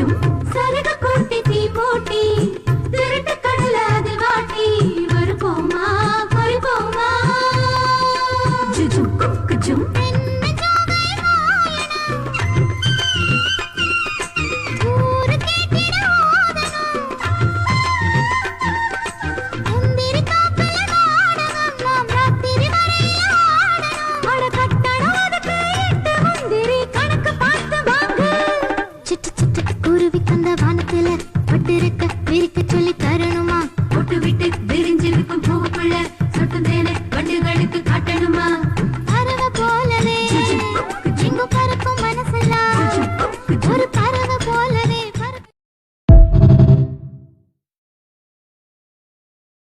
அச்சும் சருக கொட்டி தீ போட்டி திருட்டு கடல அதில் வாட்டி வருப்போமா குறிப்போமா ஜுஜும் குக்குஜும் வானத்துல பட்டு இருக்க விரிக்க சொல்லி தரணும்.